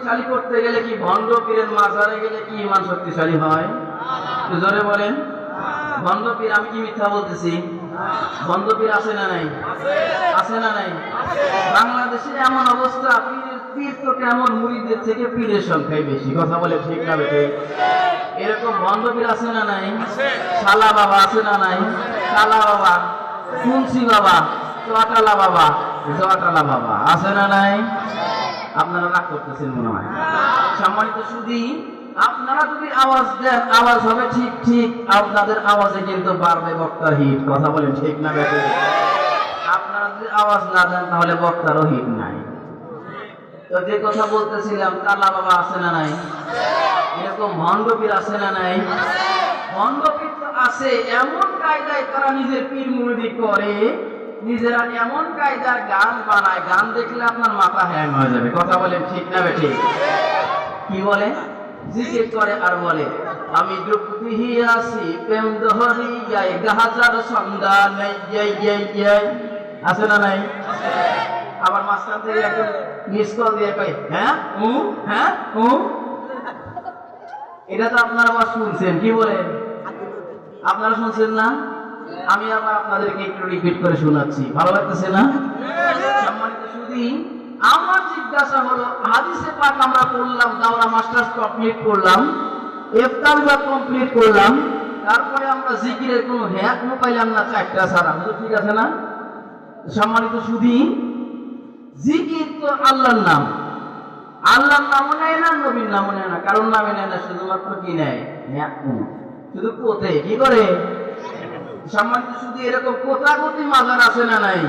শক্তিশালী করতে গেলে কি ভণ্ড পীরের মাজারে গেলে কি ইমান শক্তিশালী হয়? জোরে বলেন। ভণ্ড পীর, আমি কি মিথ্যা বলতেছি? ভণ্ড পীর আছে না নাই? আছে না নাই? বাংলাদেশে এমন অবস্থা পীর তো কেমন থেকে পীরের বেশি। কথা ঠিক এরকম আছে না নাই? বাবা আছে না নাই? বাবা বাবা বাবা বাবা আছে না নাই? আপনারা রাগ করতেছেন মনে হয়। সম্মানিত শুধু আপনারা যদি আওয়াজ দেন, আওয়াজ হবে ঠিক ঠিক, আপনাদের আওয়াজে কিন্তু বাড়বে বক্তার হিট। কথা বলেন ঠিক না আপনারা যদি আওয়াজ না দেন, তাহলে বক্তারও হিট নাই। তো যে কথা বলতেছিলাম তালা বাবা আছে না নাই? এরকম ভণ্ডপীর আছে না নাই? ভণ্ডপীর তো আছে, এমন কায়দায় তারা নিজের পীর মুরিদি করে নিজেরা এমন কায়দার গান বানায়, গান দেখলে আপনার মাথা হ্যাং হয়ে যাবে। কথা বলেন ঠিক না বে ঠিক? কি বলে? করে আর বলে, আমি আছি, প্রেম দহরি গাহাজার আছে না নাই? আবার থেকে মিস কল দিয়ে হ্যাঁ উ হ্যাঁ উ এটা তো আপনারা আবার শুনছেন, কি বলেন? আপনারা শুনছেন না? আমি আবার আপনাদেরকে একটু রিপিট করে শোনাচ্ছি। ভালো লাগতেছে না? আমার জিজ্ঞাসা হলো, হাদিসে পাক আমরা পড়লাম, দাওরা মাস্টার্স কমপ্লিট করলাম, ইফতার বা কমপ্লিট করলাম, তারপরে আমরা জিকিরের কোনো হ্যাক পাইলাম না, চারটা বুঝলো ঠিক আছে না? সম্মানিত শুধু জিকির তো আল্লাহর নাম। আল্লাহর নামও নেয় না, নবীর নামও নেয় না। কারণ নামে নেয় না, শুধুমাত্র কি নেয়? হ্যাঁ। শুধু কোথে কি করে? সম্মানিত শুধু এরকম কোথাগতি মাজার আছে না নাই?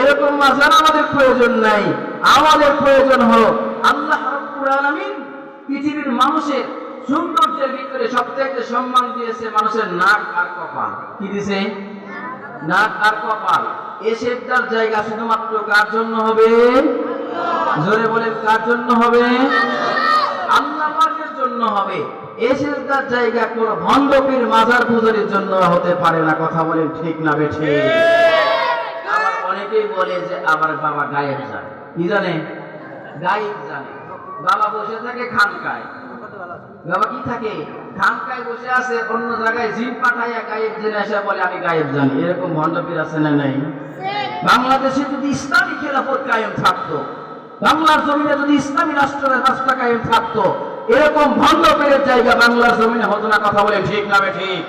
এরকম মাজার আমাদের প্রয়োজন নাই। আমাদের প্রয়োজন আল্লাহ পৃথিবীর মানুষের সৌন্দর্যের ভিতরে সম্মান দিয়েছে মানুষের নাক আর কপাল। কি দিছে? নাক আর কপাল। এ সেজদার জায়গা শুধুমাত্র কার জন্য হবে? জোরে বলেন, কার জন্য হবে? জন্য হবে। সেজদার জায়গা কোন ভণ্ডপীর মাজার জন্য হতে পারে না। কথা বলেন ঠিক না বেঠে? আবার অনেকেই বলে যে আবার বাবা গায়েব জানে। কি জানে? গায়েব জানে। বাবা বসে থাকে খানকায়। বাবা কি থাকে? খানকায় বসে আছে অন্য জায়গায় জিম পাঠাইয়া গায়েব জেনে এসে বলে আমি গায়েব জানি। এরকম ভণ্ডপীর আছে না নাই? বাংলাদেশে যদি ইসলামী খেলাফত কায়েম থাকতো বাংলার জমিনে যদি ইসলামী রাষ্ট্রের রাস্তা কায়েম থাকতো এরকম ভণ্ডপীরের জায়গা বাংলার জমিনে হতো না, কথা বলে ঠিক না ঠিক?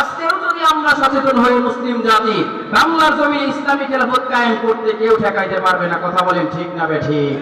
আজকেও যদি আমরা সচেতন হয়ে মুসলিম জাতি, বাংলার জমি ইসলামী খেলাফত কায়েম করতে কেউ ঠেকাইতে পারবে না, কথা বলেন ঠিক না ঠিক?